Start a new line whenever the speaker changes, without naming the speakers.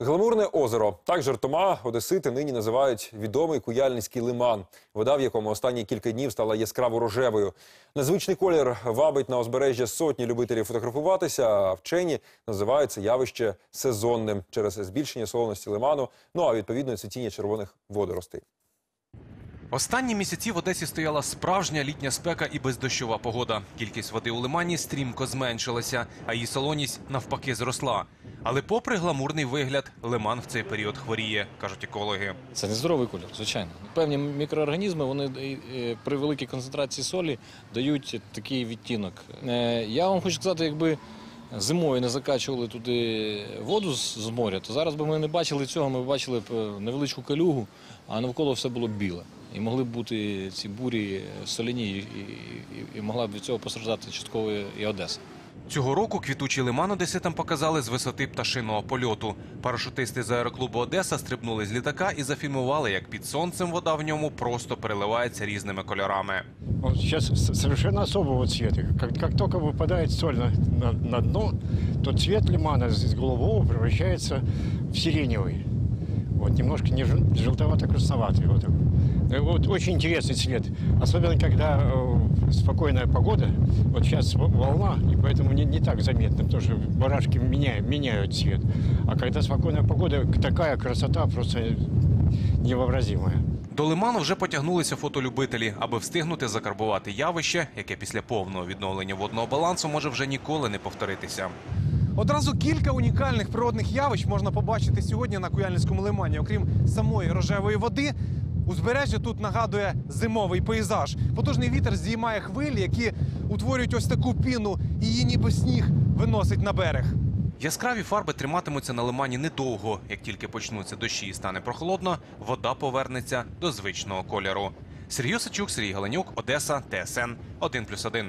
Гламурне озеро. Так жартома одесити нині називають відомий куяльницький лиман, вода в якому останні кілька днів стала яскраво рожевою. Незвичний колір вабить на узбережжя сотні любителів фотографуватися, а вчені називають це явище сезонним через збільшення солоності лиману, ну а відповідно цвітіння червоних водоростей.
Останні місяці в Одесі стояла справжня літня спека і бездощова погода. Кількість води у лимані стрімко зменшилася, а її солоність навпаки зросла. Але попри гламурний вигляд, лиман в цей період хворіє, кажуть екологи.
Це нездоровий колір, звичайно. Певні мікроорганізми вони е, е, при великій концентрації солі дають такий відтінок. Е, Я вам хочу сказати, якби зимою не закачували туди воду з моря, то зараз би ми не бачили цього, ми бачили б невеличку калюгу, а навколо все було біле. І могли б бути ці бурі соляні, і, і, і могла б від цього постраждати частково і Одеса.
Цього року квітучий лиман одеситам показали з висоти пташиного польоту. Парашутисти з аероклубу Одеса стрибнули з літака і зафільмували, як під сонцем вода в ньому просто переливається різними кольорами.
С- совершенно особого цвета. Как, как только выпадает соль на, на, на дно, то цвет лимана из голубого превращается в сиреневый Вот немножко не жел- желтовато-красноватый. Вот. такой. Э, вот очень интересный цвет. Особенно, когда э, спокойная погода. Вот сейчас в- волна, и поэтому не, не так заметно, потому что барашки меняют, меняют цвет. А когда спокойная погода, такая красота просто невообразимая.
До лиману вже потягнулися фотолюбителі, аби встигнути закарбувати явище, яке після повного відновлення водного балансу може вже ніколи не повторитися.
Одразу кілька унікальних природних явищ можна побачити сьогодні на Куяльницькому лимані. Окрім самої рожевої води, узбережжя тут нагадує зимовий пейзаж. Потужний вітер здіймає хвилі, які утворюють ось таку піну, і її ніби сніг виносить на берег.
Яскраві фарби триматимуться на лимані недовго. Як тільки почнуться дощі і стане прохолодно, вода повернеться до звичного кольору. Сергій Осачук, Сергій Галенюк, Одеса, ТСН 1+,1.